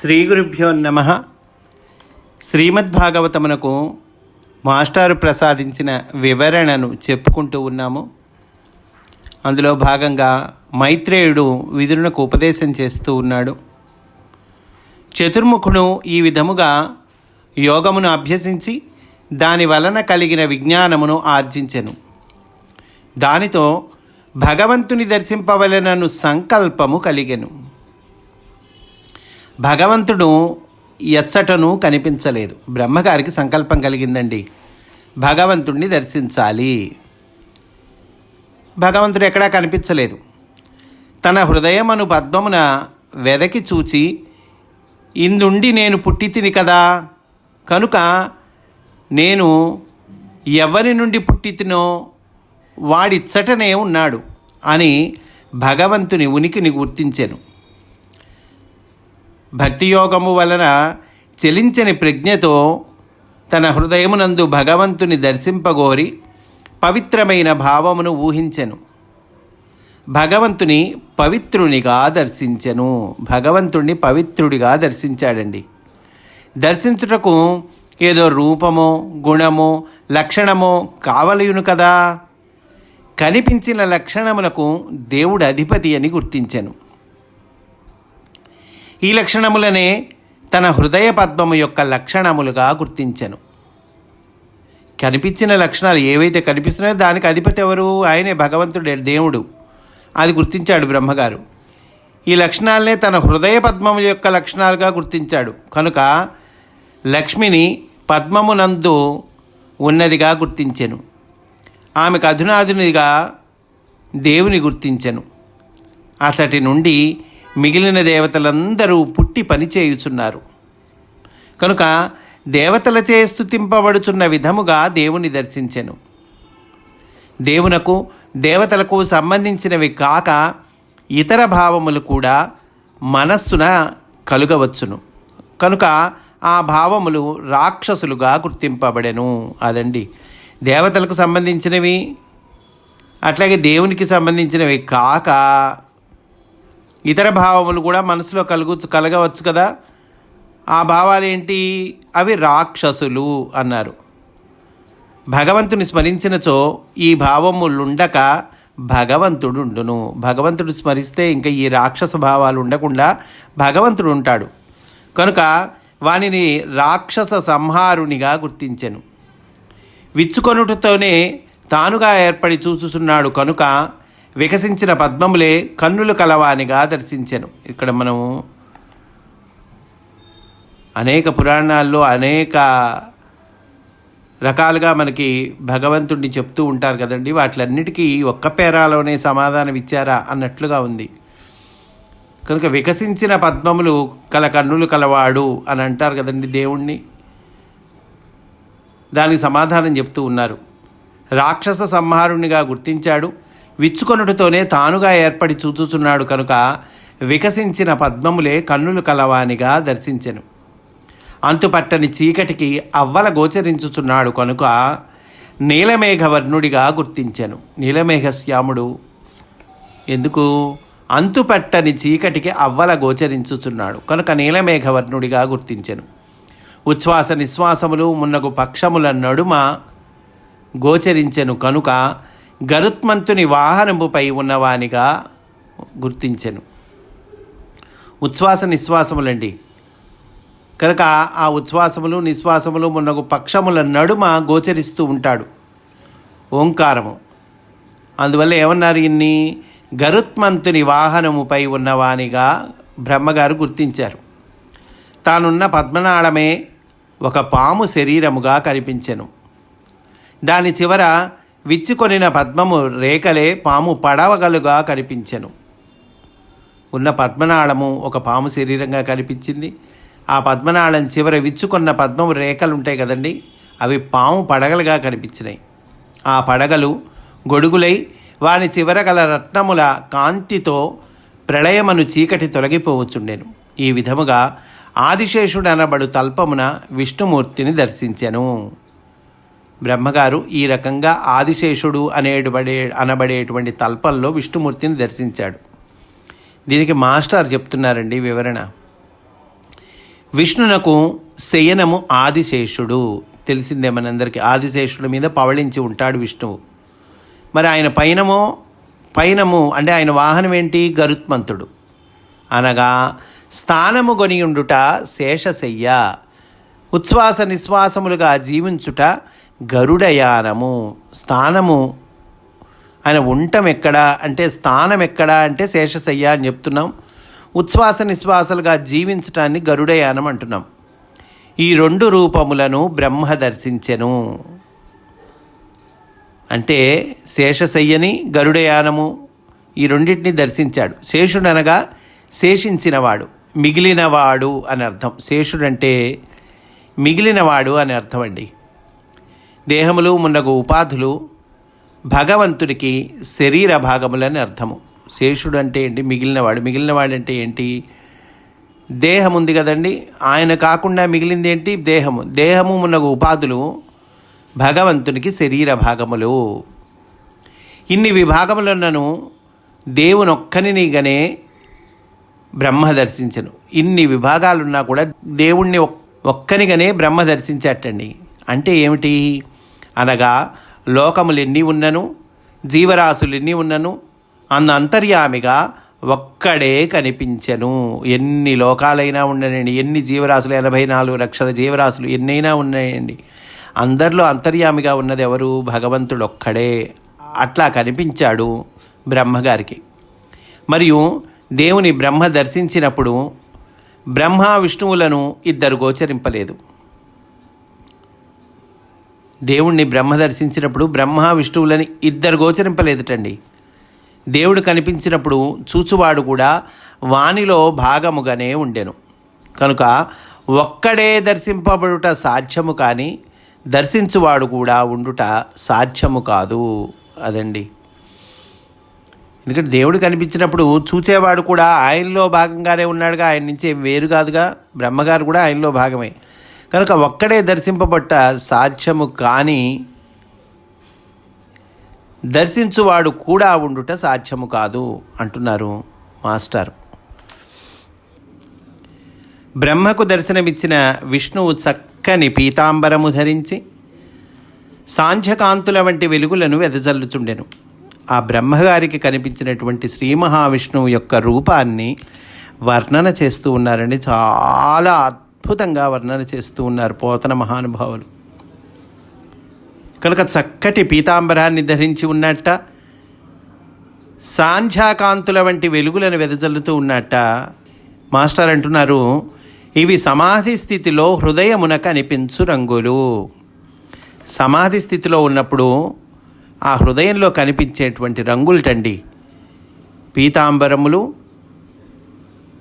శ్రీ గురుభ్యో నమ. శ్రీమద్భాగవతమునకు మాస్టారు ప్రసాదించిన వివరణను చెప్పుకుంటూ ఉన్నాము. అందులో భాగంగా మైత్రేయుడు విదురునకు ఉపదేశం చేస్తూ ఉన్నాడు. చతుర్ముఖుడు ఈ విధముగా యోగమును అభ్యసించి దాని వలన కలిగిన విజ్ఞానమును ఆర్జించెను. దానితో భగవంతుని దర్శింపవలనను సంకల్పము కలిగెను. భగవంతుడు ఎచ్చటను కనిపించలేదు. బ్రహ్మగారికి సంకల్పం కలిగిందండి. భగవంతుణ్ణి దర్శించాలి. భగవంతుడు ఎక్కడా కనిపించలేదు. తన హృదయమను పద్మమున వెదకి చూచి ఇందుండి నేను పుట్టితిని కదా. కనుక నేను ఎవరి నుండి పుట్టితినో వాడిచ్చటనే ఉన్నాడు అని భగవంతుని ఉనికిని గుర్తించెను. భక్తి యోగము వలన చెలించని ప్రజ్ఞతో తన హృదయమునందు భగవంతుని దర్శింపగోరి పవిత్రమైన భావమును ఊహించెను. భగవంతుని పవిత్రునిగా దర్శించెను. భగవంతుణ్ణి పవిత్రుడిగా దర్శించాడండి. దర్శించుటకు ఏదో రూపమో గుణమో లక్షణమో కావలయును కదా. కనిపించిన లక్షణములకు దేవుడు అధిపతి అని గుర్తించెను. ఈ లక్షణములనే తన హృదయ పద్మము యొక్క లక్షణములుగా గుర్తించను. కనిపించిన లక్షణాలు ఏవైతే కనిపిస్తున్నాయో దానికి అధిపతి ఎవరు? ఆయనే భగవంతుడే దేవుడు. అది గుర్తించాడు బ్రహ్మగారు. ఈ లక్షణాలనే తన హృదయ పద్మము యొక్క లక్షణాలుగా గుర్తించాడు. కనుక లక్ష్మిని పద్మమునందు ఉన్నదిగా గుర్తించెను. ఆమెకు అధునాధునిగా దేవుని గుర్తించెను. అసటి నుండి మిగిలిన దేవతలందరూ పుట్టి పనిచేయుచున్నారు కనుక దేవతలచే స్థుతింపబడుచున్న విధముగా దేవుని దర్శించెను. దేవునకు దేవతలకు సంబంధించినవి కాక ఇతర భావములు కూడా మనస్సున కలుగవచ్చును. కనుక ఆ భావములు రాక్షసులుగా గుర్తింపబడెను. అదండి. దేవతలకు సంబంధించినవి అట్లాగే దేవునికి సంబంధించినవి కాక ఇతర భావములు కూడా మనసులో కలుగు కలగవచ్చు కదా. ఆ భావాలు ఏంటి? అవి రాక్షసులు అన్నారు. భగవంతుని స్మరించినచో ఈ భావములుండక భగవంతుడు ఉండును భగవంతుడు స్మరిస్తే ఇంకా ఈ రాక్షస భావాలు ఉండకుండా భగవంతుడు ఉంటాడు. కనుక వానిని రాక్షస సంహారునిగా గుర్తించెను. విచ్చుకొనుటతోనే తానుగా ఏర్పడి చూచుచున్నాడు కనుక వికసించిన పద్మములే కన్నులు కలవానిగా దర్శించను. ఇక్కడ మనము అనేక పురాణాల్లో అనేక రకాలుగా మనకి భగవంతుడిని చెప్తూ ఉంటారు కదండి. వాటిలన్నిటికీ ఒక్క పేరాలోనే సమాధానం ఇచ్చారా అన్నట్లుగా ఉంది. కనుక వికసించిన పద్మములు కల కన్నులు కలవాడు అని అంటారు కదండి దేవుణ్ణి. దానికి సమాధానం చెప్తూ ఉన్నారు. రాక్షస సంహారునిగా గుర్తించాడు. విచ్చుకొనుటతోనే తానుగా ఏర్పడి చూచుచున్నాడు కనుక వికసించిన పద్మములే కన్నులు కలవానిగా దర్శించెను. అంతుపట్టని చీకటికి అవ్వల గోచరించుచున్నాడు కనుక నీలమేఘవర్ణుడిగా గుర్తించెను. నీలమేఘశ్యాముడు ఎందుకు? అంతుపట్టని చీకటికి అవ్వల గోచరించుచున్నాడు. కనుక నీలమేఘవర్ణుడిగా గుర్తించెను. ఉచ్ఛ్వాస నిశ్వాసములు మున్నగు పక్షముల నడుమ గోచరించెను కనుక గరుత్మంతుని వాహనముపై ఉన్నవానిగా గుర్తించెను. ఉచ్ఛ్వాస నిశ్వాసములండి. కనుక ఆ ఉచ్ఛ్వాసములు నిశ్వాసములు మున్నగు పక్షముల నడుమ గోచరిస్తూ ఉంటాడు. ఓంకారము. అందువల్ల ఏమన్నారు ఇన్ని? గరుత్మంతుని వాహనముపై ఉన్నవానిగా బ్రహ్మగారు గుర్తించారు. తానున్న పద్మనాళమే ఒక పాము శరీరముగా కనిపించెను. దాని చివర విచ్చుకొనిన పద్మము రేఖలే పాము పడవగలుగా కనిపించెను. ఉన్న పద్మనాళము ఒక పాము శరీరంగా కనిపించింది. ఆ పద్మనాళం చివర విచ్చుకున్న పద్మము రేఖలు ఉంటాయి కదండి అవి పాము పడగలుగా కనిపించినాయి ఆ పడగలు గొడుగులై వాని చివర గల రత్నముల కాంతితో ప్రళయమను చీకటి తొలగిపోవచ్చుండెను. ఈ విధముగా ఆదిశేషుడు అనబడు తల్పమున విష్ణుమూర్తిని దర్శించెను. బ్రహ్మగారు ఈ రకంగా ఆదిశేషుడు అనేటబడే అనబడేటువంటి తల్పంలో విష్ణుమూర్తిని దర్శించాడు. దీనికి మాస్టర్ చెప్తున్నారండి వివరణ. విష్ణునకు శయనము ఆదిశేషుడు. తెలిసిందే మనందరికీ ఆదిశేషుడి మీద పవళించి ఉంటాడు విష్ణువు. మరి ఆయన పైనమో పైనము అంటే ఆయన వాహనం ఏంటి? గరుత్మంతుడు. అనగా స్థానము కొనియుండుట శేషశయ్య. ఉచ్ఛ్వాస నిశ్వాసములుగా జీవించుట గరుడయానము స్థానము. ఆయన ఉండటం ఎక్కడ అంటే స్థానం ఎక్కడా అంటే శేషశయ్య అని చెప్తున్నాం. ఉచ్ఛ్వాస నిశ్వాసలుగా జీవించటాన్ని గరుడయానం అంటున్నాం. ఈ రెండు రూపములను బ్రహ్మ దర్శించెను. అంటే శేషశయ్యని గరుడయానము ఈ రెండింటిని దర్శించాడు. శేషుడు అనగా శేషించినవాడు మిగిలినవాడు అని అర్థం. శేషుడంటే మిగిలినవాడు అని అర్థం అండి దేహములు మున్నగు ఉపాధులు భగవంతుడికి శరీర భాగములని అర్థము. శేషుడు అంటే ఏంటి? మిగిలినవాడు. మిగిలినవాడు అంటే ఏంటి? దేహం ఉంది కదండి. ఆయన కాకుండా మిగిలింది ఏంటి? దేహము. దేహము మున్నగు ఉపాధులు భగవంతునికి శరీర భాగములు. ఇన్ని విభాగములను దేవునొక్కనినిగానే బ్రహ్మ దర్శించను. ఇన్ని విభాగాలున్నా కూడా దేవుణ్ణి ఒక్- ఒక్కనిగానే బ్రహ్మ దర్శించటండి. అంటే ఏమిటి? అనగా లోకములెన్ని ఉన్నను జీవరాశులెన్ని ఉన్నను అన్న అంతర్యామిగా ఒక్కడే కనిపించను. ఎన్ని లోకాలైనా ఉండనండి ఎన్ని జీవరాశులు ఎనభై నాలుగు లక్షల జీవరాశులు ఎన్నైనా ఉన్నాయండి అందరిలో అంతర్యామిగా ఉన్నది ఎవరు? భగవంతుడు ఒక్కడే. అట్లా కనిపించాడు బ్రహ్మగారికి. మరియు దేవుని బ్రహ్మ దర్శించినప్పుడు బ్రహ్మ విష్ణువులను ఇద్దరు గోచరింపలేదు. దేవుణ్ణి బ్రహ్మ దర్శించినప్పుడు బ్రహ్మ విష్ణువులని ఇద్దరు గోచరింపలేదుటండి. దేవుడు కనిపించినప్పుడు చూచువాడు కూడా వానిలో భాగముగానే ఉండెను. కనుక ఒక్కడే దర్శింపబడుట సాధ్యము కానీ దర్శించువాడు కూడా ఉండుట సాధ్యము కాదు అదండి. ఎందుకంటే దేవుడు కనిపించినప్పుడు చూచేవాడు కూడా ఆయనలో భాగంగానే ఉన్నాడుగా ఆయన నుంచి ఏం వేరు కాదుగా బ్రహ్మగారు కూడా ఆయనలో భాగమే. కనుక ఒక్కడే దర్శింపబట్ట సాధ్యము కానీ దర్శించువాడు కూడా ఉండుట సాధ్యము కాదు అంటున్నారు మాస్టర్. బ్రహ్మకు దర్శనమిచ్చిన విష్ణువు చక్కని పీతాంబరము ధరించి సాంధ్యకాంతుల వంటి వెలుగులను వెదజల్లుచుండెను. ఆ బ్రహ్మగారికి కనిపించినటువంటి శ్రీ మహావిష్ణువు యొక్క రూపాన్ని వర్ణన చేస్తూ ఉన్నారని చాలా అద్భుతంగా వర్ణన చేస్తూ ఉన్నారు పోతన మహానుభావులు. కనుక చక్కటి పీతాంబరాన్ని ధరించి ఉన్నట్ట సాంధ్యాకాంతుల వంటి వెలుగులను వెదజల్లుతూ ఉన్నట్ట మాస్టర్ అంటున్నారు ఇవి సమాధి స్థితిలో హృదయమున కనిపించు రంగులు. సమాధి స్థితిలో ఉన్నప్పుడు ఆ హృదయంలో కనిపించేటువంటి రంగులటండి. పీతాంబరములు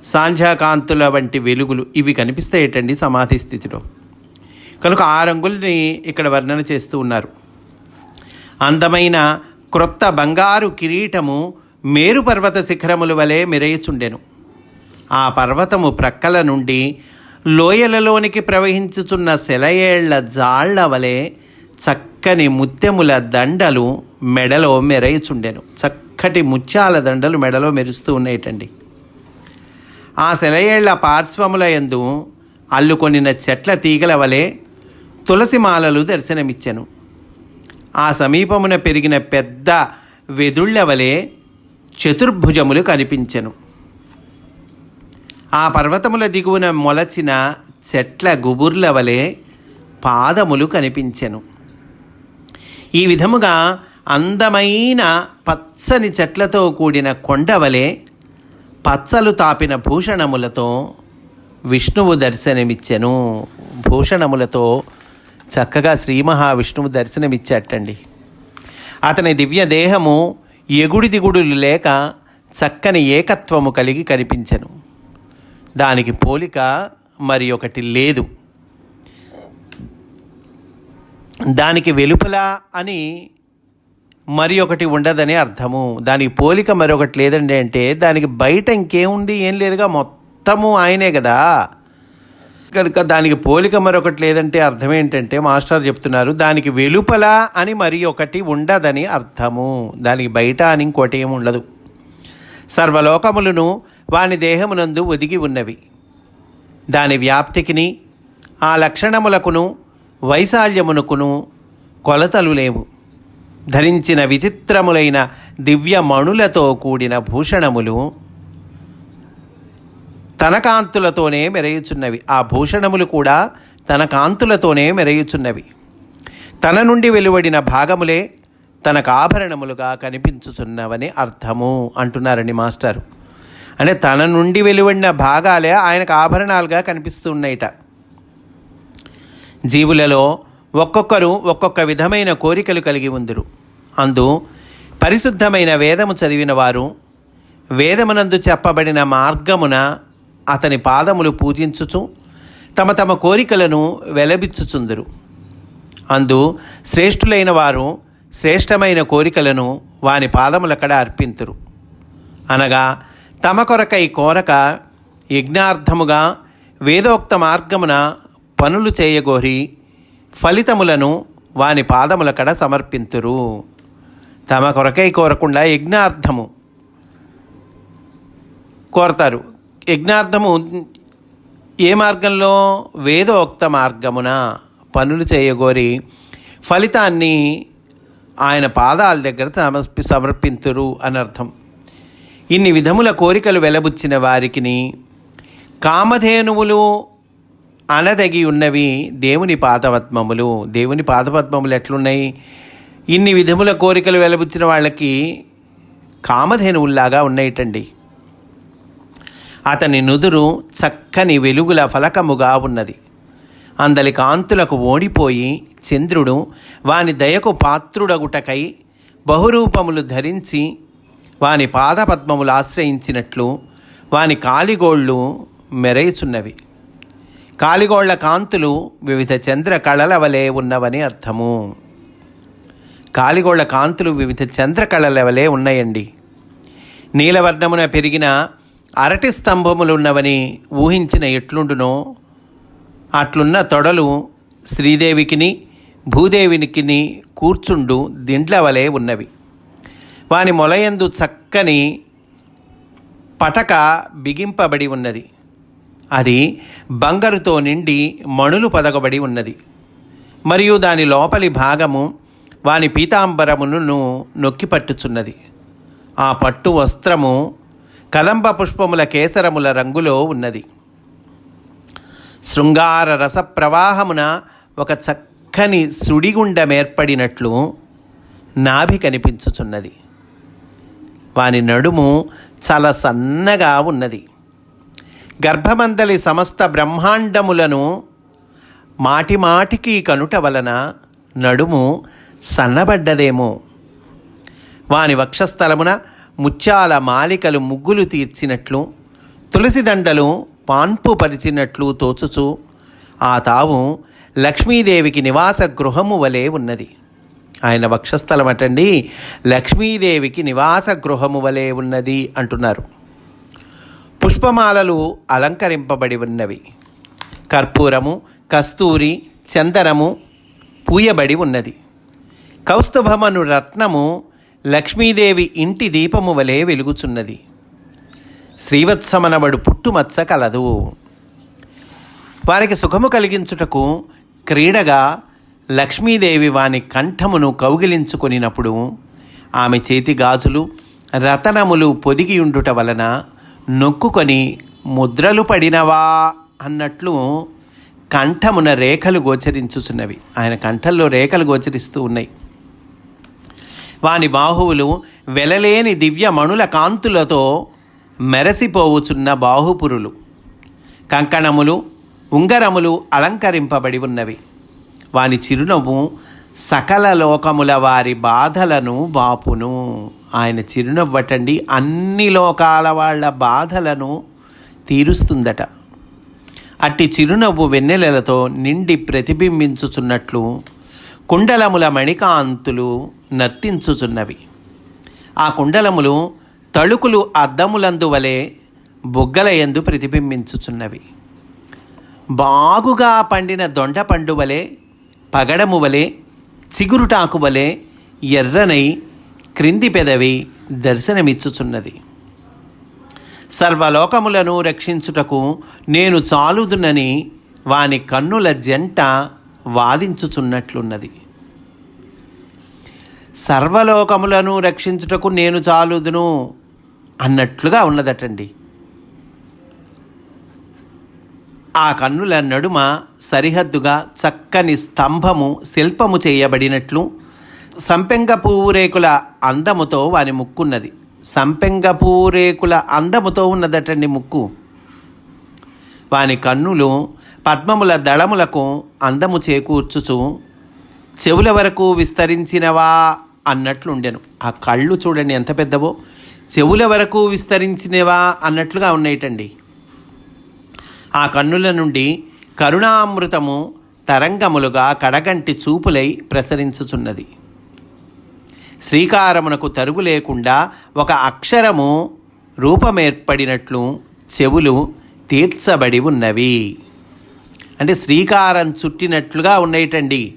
సాంధ్యాకాంతుల వంటి వెలుగులు ఇవి కనిపిస్తాయటండి సమాధి స్థితిలో. కనుక ఆ రంగుల్ని ఇక్కడ వర్ణన చేస్తూ ఉన్నారు. అందమైన క్రొత్త బంగారు కిరీటము మేరు పర్వత శిఖరముల వలె మెరయుచుండెను. ఆ పర్వతము ప్రక్కల నుండి లోయలలోనికి ప్రవహించుచున్న సెలయేళ్ళ జాళ్ళ వలె చక్కని ముత్యముల దండలు మెడలో మెరయుచుండెను. చక్కటి ముత్యాల దండలు మెడలో మెరుస్తూ ఉన్నాయటండి ఆ సెలయేళ్ళ పార్శ్వముల యందు అల్లుకొనిన చెట్ల తీగల వలె తులసిమాలలు దర్శనమిచ్చెను. ఆ సమీపమున పెరిగిన పెద్ద వెదుళ్ళ వలె చతుర్భుజములు కనిపించెను. ఆ పర్వతముల దిగువన మొలచిన చెట్ల గుబుర్ల వలె పాదములు కనిపించెను. ఈ విధముగా అందమైన పచ్చని చెట్లతో కూడిన కొండ వలె పచ్చలు తాపిన భూషణములతో విష్ణువు దర్శనమిచ్చెను. భూషణములతో చక్కగా శ్రీ మహావిష్ణువు దర్శనమిచ్చేటండి. అతని దివ్య దేహము ఎగుడి దిగుడులు లేక చక్కని ఏకత్వము కలిగి కనిపించెను. దానికి పోలిక మరి ఒకటి లేదు. దానికి వెలుపల అని మరి ఒకటి ఉండదని అర్థము. దానికి పోలిక మరొకటి లేదండి అంటే దానికి బయట ఇంకేముంది ఏం లేదుగా మొత్తము ఆయనే కదా. కనుక దానికి పోలిక మరొకటి లేదంటే అర్థం ఏంటంటే మాస్టర్ చెప్తున్నారు దానికి వెలుపల అని మరి ఒకటి ఉండదని అర్థము. దానికి బయట అని ఇంకోటి ఏమి ఉండదు. సర్వలోకములను వాని దేహమునందు ఒదిగి ఉన్నవి. దాని వ్యాప్తికిని ఆ లక్షణములకును వైశాల్యమునకును కొలతలు లేవు. ధరించిన విచిత్రములైన దివ్యమణులతో కూడిన భూషణములు తన కాంతులతోనే మెరయుచున్నవి. ఆ భూషణములు కూడా తన కాంతులతోనే మెరయుచున్నవి. తన నుండి వెలువడిన భాగములే తనకు ఆభరణములుగా కనిపించుచున్నవని అర్థము అంటున్నారండి మాస్టారు. అంటే తన నుండి వెలువడిన భాగాలే ఆయనకు ఆభరణాలుగా కనిపిస్తున్నాయిట జీవులలో ఒక్కొక్కరు ఒక్కొక్క విధమైన కోరికలు కలిగి ఉందరు. అందు పరిశుద్ధమైన వేదము చదివిన వారు వేదమునందు చెప్పబడిన మార్గమున అతని పాదములు పూజించుచు తమ తమ కోరికలను వెలబిచ్చుచుందురు. అందు శ్రేష్ఠులైన వారు శ్రేష్టమైన కోరికలను వాని పాదములకడ అర్పింతురు. అనగా తమ కొరకై కోరక యజ్ఞార్థముగా వేదోక్త మార్గమున పనులు చేయగోరి ఫలితములను వాని పాదములకడ సమర్పింతురు. తమ కొరకై కోరకుండా యజ్ఞార్థము కోరతారు. యజ్ఞార్థము ఏ మార్గంలో? వేదోక్త మార్గమున పనులు చేయగోరి ఫలితాన్ని ఆయన పాదాల దగ్గర సమర్పి సమర్పింతురు అని అర్థం ఇన్ని విధముల కోరికలు వెలబుచ్చిన వారికిని కామధేనువులు అనదగి ఉన్నవి దేవుని పాదపద్మములు. దేవుని పాదపద్మములు ఎట్లున్నాయి? ఇన్ని విధముల కోరికలు వెలబుచ్చిన వాళ్ళకి కామధేనువుల్లాగా ఉన్నాయిటండి. అతని నుదురు చక్కని వెలుగుల ఫలకముగా ఉన్నది. అందలి కాంతులకు ఓడిపోయి చంద్రుడు వాని దయకు పాత్రుడగుటకై బహురూపములు ధరించి వాని పాదపద్మములు ఆశ్రయించినట్లు వాని కాలిగోళ్ళు మెరయుచున్నవి. కాలిగోళ్ళ కాంతులు వివిధ చంద్ర కళల వలె ఉన్నవని అర్థము. కాలిగోళ్ళ కాంతులు వివిధ చంద్ర కళల వలె ఉన్నాయండి. నీలవర్ణమున పెరిగిన అరటి స్తంభములున్నవని ఊహించిన ఎట్లుండునో అట్లున్న తొడలు శ్రీదేవికిని భూదేవినికిని కూర్చుండు దిండ్ల వలె ఉన్నవి. వాని మొలయందు చక్కని పటక బిగింపబడి ఉన్నది. అది బంగారుతో నిండి మణులు పదగబడి ఉన్నది. మరియు దాని లోపలి భాగము వాని పీతాంబరమును నొక్కి పట్టుచున్నది. ఆ పట్టు వస్త్రము కదంబ పుష్పముల కేసరముల రంగులో ఉన్నది. శృంగార రస ప్రవాహమున ఒక చక్కని సుడిగుండమేర్పడినట్లు నాభి కనిపించుచున్నది. వాని నడుము చాలా సన్నగా ఉన్నది. గర్భమందలి సమస్త బ్రహ్మాండములను మాటిమాటికి కనుట వలన నడుము సన్నబడ్డదేమో. వాని వక్షస్థలమున ముత్యాల మాలికలు ముగ్గులు తీర్చినట్లు తులసి దండలు పాన్పు పరిచినట్లు తోచుచు ఆ తావు లక్ష్మీదేవికి నివాస గృహము వలె ఉన్నది. ఆయన వక్షస్థలం అటండి లక్ష్మీదేవికి నివాస గృహము వలె ఉన్నది అంటున్నారు. పుష్పమాలలు అలంకరింపబడి ఉన్నవి. కర్పూరము కస్తూరి చందనము పూయబడి ఉన్నది. కౌస్తుభమను రత్నము లక్ష్మీదేవి ఇంటి దీపము వలె వెలుగుచున్నది. శ్రీవత్సమనబడు పుట్టుమచ్చ కలదు. వారికి సుఖము కలిగించుటకు క్రీడగా లక్ష్మీదేవి వాని కంఠమును కౌగిలించుకొనినప్పుడు ఆమె చేతి గాజులు రతనములు పొదిగియుండుట వలన నొక్కుకొని ముద్రలు పడినవా అన్నట్లు కంఠమున రేఖలు గోచరించుచున్నవి. ఆయన కంఠంలో రేఖలు గోచరిస్తూ ఉన్నాయి. వాని బాహువులు వెలలేని దివ్య మణుల కాంతులతో మెరసిపోవుచున్న బాహుపురులు. కంకణములు ఉంగరములు అలంకరింపబడి ఉన్నవి. వాని చిరునవ్వు సకల లోకముల వారి బాధలను బాపును. ఆయన చిరునవ్వటండి అన్ని లోకాల వాళ్ళ బాధలను తీరుస్తుందట. అట్టి చిరునవ్వు వెన్నెలలతో నిండి ప్రతిబింబించుచున్నట్లు కుండలముల మణికాంతులు నర్తించుచున్నవి. ఆ కుండలములు తళుకులు అద్దములందు వలె బుగ్గల ఎందు ప్రతిబింబించుచున్నవి. బాగుగా పండిన దొండ పండు వలె పగడము వలె చిగురుటాకు వలె ఎర్రనై క్రింది పెదవి దర్శనమిచ్చుచున్నది. సర్వలోకములను రక్షించుటకు నేను చాలుదునని వాని కన్నుల జంట వాదించుచున్నట్లున్నది. సర్వలోకములను రక్షించుటకు నేను చాలుదును అన్నట్లుగా ఉన్నదటండి. ఆ కన్నుల నడుమ సరిహద్దుగా చక్కని స్తంభము శిల్పము చేయబడినట్లు సంపెంగ పువ్వు రేకుల అందముతో వాని ముక్కున్నది. సంపెంగ పువ్వు రేకుల అందముతో ఉన్నదటండి ముక్కు. వాని కన్నులు పద్మముల దళములకు అందము చేకూర్చుచు చెవుల వరకు విస్తరించినవా అన్నట్లుండెను. ఆ కళ్ళు చూడండి ఎంత పెద్దవో. చెవుల వరకు విస్తరించినవా అన్నట్లుగా ఉన్నాయిటండి ఆ కన్నుల నుండి కరుణామృతము తరంగములుగా కడగంటి చూపులై ప్రసరించుచున్నది. శ్రీకారమునకు తరుగు లేకుండా ఒక అక్షరము రూపమేర్పడినట్లు చెవులు తీర్చబడి ఉన్నవి. అంటే శ్రీకారం చుట్టినట్లుగా ఉన్నాయిటండి.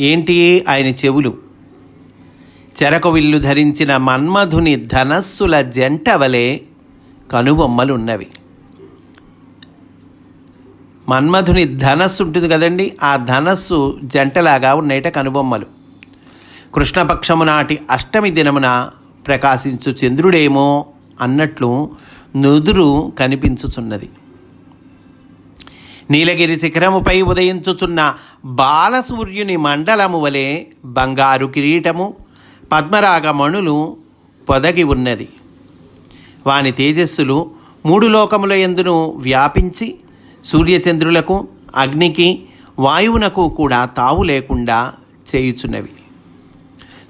ఏంటి ఆయన చెవులు? చెరకు విల్లు ధరించిన మన్మధుని ధనస్సుల జంట వలె కనుబొమ్మలున్నవి మన్మధుని ధనస్సు ఉంటుంది కదండి. ఆ ధనస్సు జంటలాగా ఉన్నాయట కనుబొమ్మలు. కృష్ణపక్షము నాటి అష్టమి దినమున ప్రకాశించు చంద్రుడేమో అన్నట్లు నుదురు కనిపించుచున్నది. నీలగిరి శిఖరముపై ఉదయించుచున్న బాలసూర్యుని మండలము వలె బంగారు కిరీటము పద్మరాగమణులు పొదగి ఉన్నది. వాని తేజస్సులు మూడు లోకముల ఎందును వ్యాపించి సూర్యచంద్రులకు అగ్నికి వాయువునకు కూడా తావు లేకుండా చేయుచున్నవి.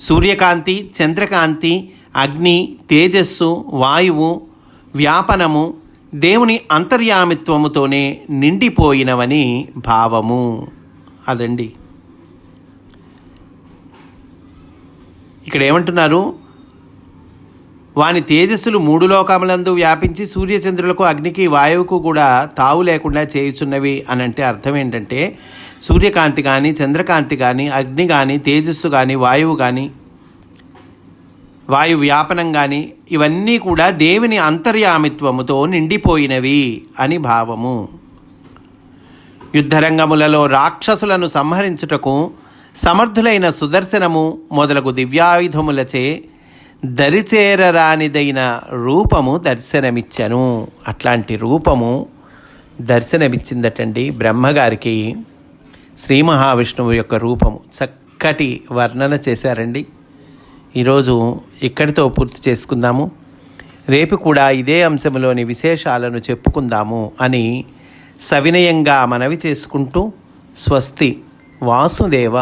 సూర్యకాంతి చంద్రకాంతి అగ్ని తేజస్సు వాయువు వ్యాపనము దేవుని అంతర్యామిత్వముతోనే నిండిపోయినవని భావము. అదండి. ఇక్కడ ఏమంటున్నారు వాని తేజస్సులు మూడు లోకములందు వ్యాపించి సూర్యచంద్రులకు అగ్నికి వాయువుకు కూడా తావు లేకుండా చేయుచున్నవి అని అంటే అర్థం ఏంటంటే సూర్యకాంతి కానీ చంద్రకాంతి కానీ అగ్ని కానీ తేజస్సు కానీ వాయువు కానీ వాయు వ్యాపనం కానీ ఇవన్నీ కూడా దేవుని అంతర్యామిత్వముతో నిండిపోయినవి అని భావము. యుద్ధరంగములలో రాక్షసులను సంహరించుటకు సమర్థులైన సుదర్శనము మొదలగు దివ్యాయుధములచే దరిచేరరానిదైన రూపము దర్శనమిచ్చను. అట్లాంటి రూపము దర్శనమిచ్చిందటండి బ్రహ్మగారికి. శ్రీ మహావిష్ణువు యొక్క రూపము చక్కటి వర్ణన చేశారండి. ఈరోజు ఇక్కడితో పూర్తి చేసుకుందాము. రేపు కూడా ఇదే అంశంలోని విశేషాలను చెప్పుకుందాము అని సవినయంగా మనవి చేసుకుంటూ స్వస్తి వాసుదేవ